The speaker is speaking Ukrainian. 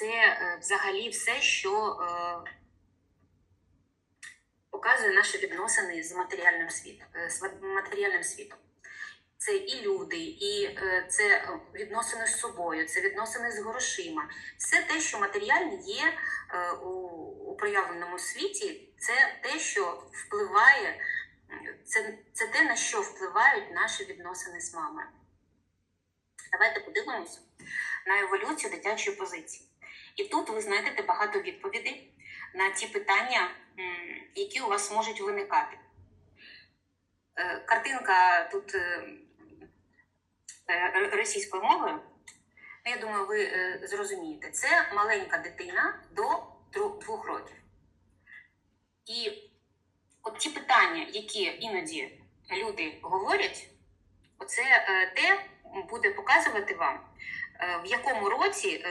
це е, взагалі все, що е, показує наші відносини з матеріальним світом. е, з матеріальним світом. Це і люди, і це відносини з собою, це відносини з грошима. Все те, що матеріальне є у, у проявленому світі, це те, що впливає, це, це те, на що впливають наші відносини з мамою. Давайте подивимося на еволюцію дитячої позиції. І тут ви знайдете багато відповідей на ті питання, які у вас можуть виникати. Е, Картинка тут е, е, російською мовою. Ну, Я думаю, ви зрозумієте. Це маленька дитина до двох років. І от ті питання, які іноді люди говорять, оце те буде показувати вам, в якому році